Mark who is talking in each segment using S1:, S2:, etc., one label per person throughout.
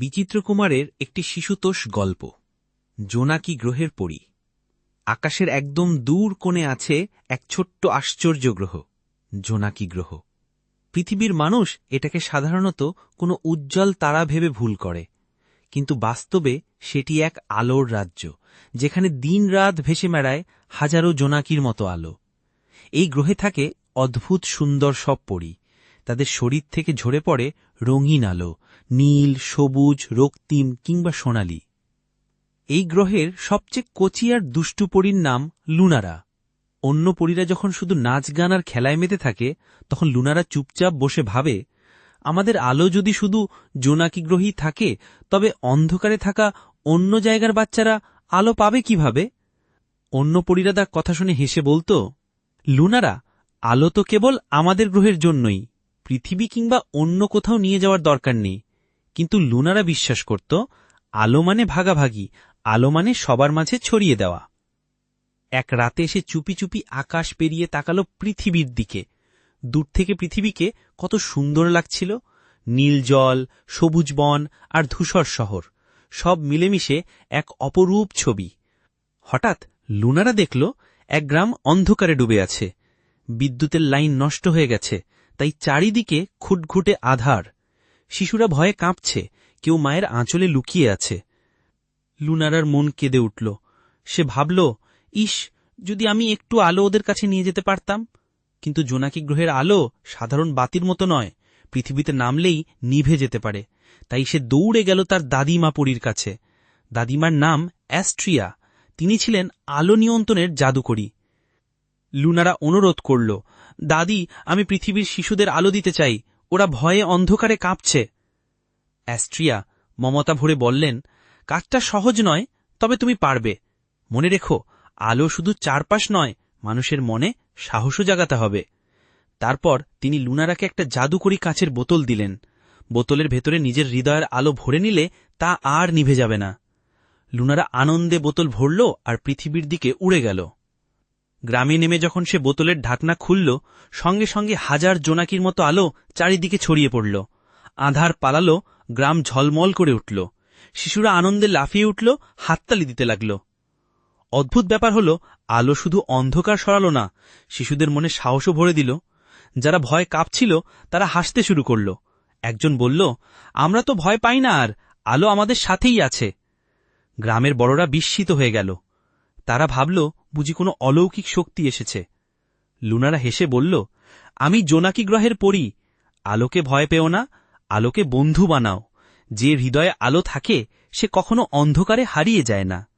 S1: বিচিত্রকুমারের একটি শিশুতোষ গল্প, জোনাকি গ্রহের পরী। আকাশের একদম দূর কোণে আছে এক ছোট্ট আশ্চর্য গ্রহ, জোনাকি গ্রহ। পৃথিবীর মানুষ এটাকে সাধারণত কোনো উজ্জ্বল তারা ভেবে ভুল করে, কিন্তু বাস্তবে সেটি এক আলোর রাজ্য, যেখানে দিন রাত ভেসে মেড়ায় হাজারো জোনাকির মতো আলো। এই গ্রহে থাকে অদ্ভুত সুন্দর সব পরী, তাদের শরীর থেকে ঝরে পড়ে রঙিন আলো নীল, সবুজ, রক্তিম কিংবা সোনালি। এই গ্রহের সবচেয়ে কচি আর দুষ্টু পরীর নাম লুনারা। অন্য পরীরা যখন শুধু নাচ, গান আর খেলায় মেতে থাকে, তখন লুনারা চুপচাপ বসে ভাবে, আমাদের আলো যদি শুধু জোনাকি গ্রহী থাকে, তবে অন্ধকারে থাকা অন্য জায়গার বাচ্চারা আলো পাবে কীভাবে? অন্য পরীরা তার কথা শুনে হেসে বলতো, লুনারা, আলো তো কেবল আমাদের গ্রহের জন্যই। পৃথিবী কিংবা অন্য কোথাও নিয়ে যাওয়ার দরকার নেই। কিন্তু লুনারা বিশ্বাস করত, আলো মানে ভাগাভাগি, আলো মানে সবার মাঝে ছড়িয়ে দেওয়া। এক রাতে এসে চুপি চুপি আকাশ পেরিয়ে তাকালো পৃথিবীর দিকে। দূর থেকে পৃথিবীকে কত সুন্দর লাগছিল। নীল জল, সবুজ বন আর ধূসর শহর, সব মিলেমিশে এক অপরূপ ছবি। হঠাৎ লুনারা দেখল, এক গ্রাম অন্ধকারে ডুবে আছে। বিদ্যুতের লাইন নষ্ট হয়ে গেছে, তাই চারিদিকে খুটঘুটে আধার। শিশুরা ভয়ে কাঁপছে, কেউ মায়ের আঁচলে লুকিয়ে আছে। লুনারার মন কেঁদে উঠল। সে ভাবল, ইস, যদি আমি একটু আলো ওদের কাছে নিয়ে যেতে পারতাম? কিন্তু জোনাকি গ্রহের আলো সাধারণ বাতির মতো নয়, পৃথিবীতে নামলেই নিভে যেতে পারে। তাই সে দৌড়ে গেল তার দাদিমা পুরীর কাছে। দাদিমার নাম অ্যাস্ট্রিয়া। তিনি ছিলেন আলো নিয়ন্ত্রণের জাদুকরী। লুনারা অনুরোধ করল, দাদি, আমি পৃথিবীর শিশুদের আলো দিতে চাই। ওরা ভয়ে অন্ধকারে কাঁপছে। অ্যাস্ট্রিয়া মমতা ভরে বললেন, কাজটা সহজ নয়, তবে তুমি পারবে। মনে রেখো, আলো শুধু চারপাশ নয়, মানুষের মনে সাহসও জাগাতে হবে। তারপর তিনি লুনারাকে একটা জাদুকরি কাঁচের বোতল দিলেন। বোতলের ভেতরে নিজের হৃদয়ের আলো ভরে নিলে তা আর নিভে যাবে না। লুনারা আনন্দে বোতল ভরল আর পৃথিবীর দিকে উড়ে গেল। গ্রামে নেমে যখন সে বোতলের ঢাকনা খুলল, সঙ্গে সঙ্গে হাজার জোনাকির মতো আলো চারিদিকে ছড়িয়ে পড়ল। আধার পালালো, গ্রাম ঝলমল করে উঠল। শিশুরা আনন্দে লাফিয়ে উঠল, হাততালি দিতে লাগল। অদ্ভুত ব্যাপার হল, আলো শুধু অন্ধকার সরালো না, শিশুদের মনে সাহসও ভরে দিল। যারা ভয় কাঁপছিল, তারা হাসতে শুরু করল। একজন বলল, আমরা তো ভয় পাই না আর, আলো আমাদের সাথেই আছে। গ্রামের বড়রা বিস্মিত হয়ে গেল। তারা ভাবল বুঝি কোনো অলৌকিক শক্তি এসেছে। লুনারা হেসে বলল, আমি জোনাকি গ্রহের পড়ি আলোকে ভয় পেও না, আলোকে বন্ধু বানাও। যে হৃদয়ে আলো থাকে, সে কখনো অন্ধকারে হারিয়ে যায় না।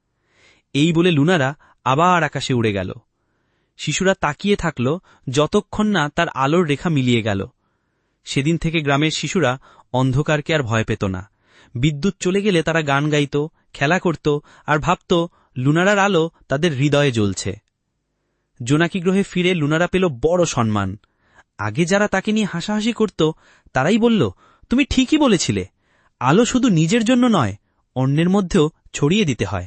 S1: এই বলে লুনারা আবার আকাশে উড়ে গেল। শিশুরা তাকিয়ে থাকল যতক্ষণ না তার আলোর রেখা মিলিয়ে গেল। সেদিন থেকে গ্রামের শিশুরা অন্ধকারকে আর ভয় পেত না। বিদ্যুৎ চলে গেলে তারা গান গাইত, খেলা করত আর ভাবত লুনারার আলো তাদের হৃদয়ে জ্বলছে। জোনাকি গ্রহে ফিরে লুনারা পেল বড় সম্মান। আগে যারা তাকে নিয়ে হাসাহাসি করত, তারাই বলল, তুমি ঠিকই বলেছিলে। আলো শুধু নিজের জন্য নয়, অন্যের মধ্যেও ছড়িয়ে দিতে হয়।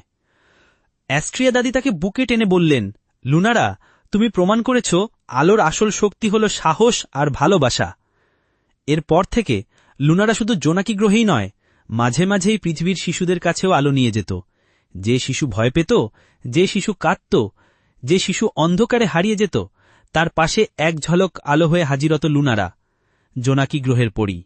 S1: অ্যাস্ট্রিয়া দাদি তাকে বুকে টেনে বললেন, লুনারা, তুমি প্রমাণ করেছ, আলোর আসল শক্তি হল সাহস আর ভালোবাসা। এরপর থেকে লুনারা শুধু জোনাকি গ্রহেই নয়, মাঝে মাঝেই পৃথিবীর শিশুদের কাছেও আলো নিয়ে যেত। যে শিশু ভয় পেত, যে শিশু কাঁদত, যে শিশু অন্ধকারে হারিয়ে যেত, তার পাশে এক ঝলক আলো হয়ে হাজিরত লুনারা, জোনাকি গ্রহের পরী।